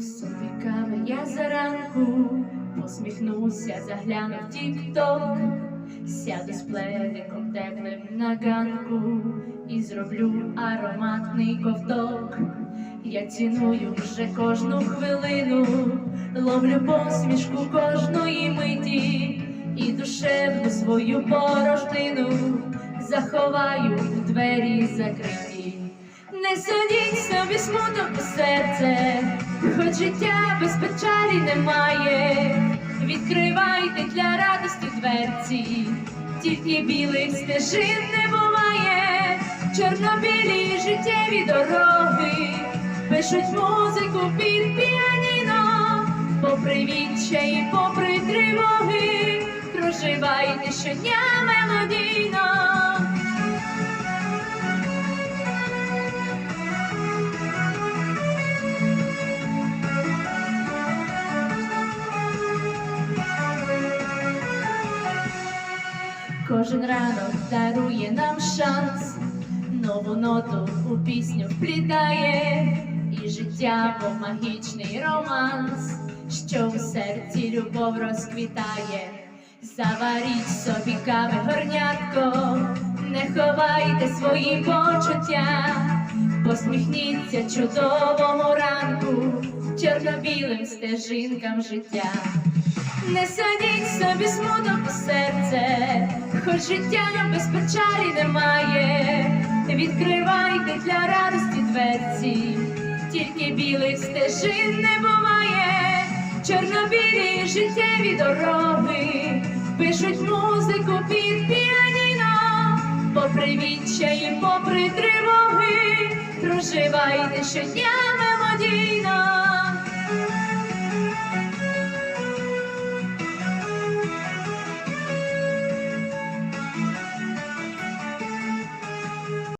Собі кави я заранку, посміхнуся, загляну в тік-ток, сяду з пледиком теплим на ганку і зроблю ароматний ковток. Я ціную вже кожну хвилину, ловлю посмішку кожної миті і душевну свою порожнину заховаю в двері закриті. Не садіть собі смуток у серце, хоч життя без печалі немає. Відкривайте для радості дверці, тільки білих стежин не буває, чорнобілі життєві дороги, пишуть музику під піаніно, попри відчаї, попри тривоги, проживайте щодня мелодійно. Кожен ранок дарує нам шанс, нову ноту у пісню вплітає, і життя, мов магічний романс, що в серці любов розквітає. Заваріть собі кави горнятко, не ховайте свої почуття, посміхніться чудовому ранку, чорно-білим стежинкам життя. Не садіть собі смуток у серце, хоч життя без печалі немає. Відкривайте для радості дверці, тільки білих стежин не буває, чорнобілі життєві дороги, пишуть музику під піаніно, попри відчаї, попри тривоги, проживайте щодня мелодійно.